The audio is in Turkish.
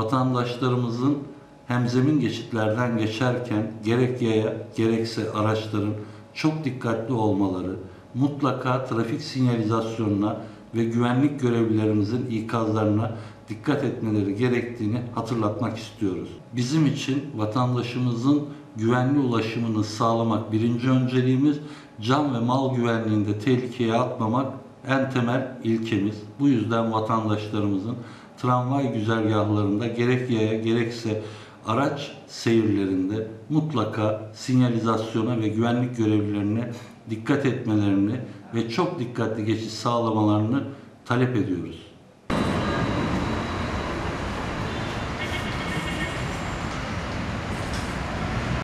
vatandaşlarımızın hemzemin geçitlerden geçerken gerek yaya gerekse araçların çok dikkatli olmaları, mutlaka trafik sinyalizasyonuna ve güvenlik görevlilerimizin ikazlarına dikkat etmeleri gerektiğini hatırlatmak istiyoruz. Bizim için vatandaşımızın güvenli ulaşımını sağlamak birinci önceliğimiz, can ve mal güvenliğinde tehlikeye atmamak en temel ilkemiz. Bu yüzden vatandaşlarımızın tramvay güzergahlarında gerek yaya gerekse araç seyirlerinde mutlaka sinyalizasyona ve güvenlik görevlilerine dikkat etmelerini ve çok dikkatli geçiş sağlamalarını talep ediyoruz.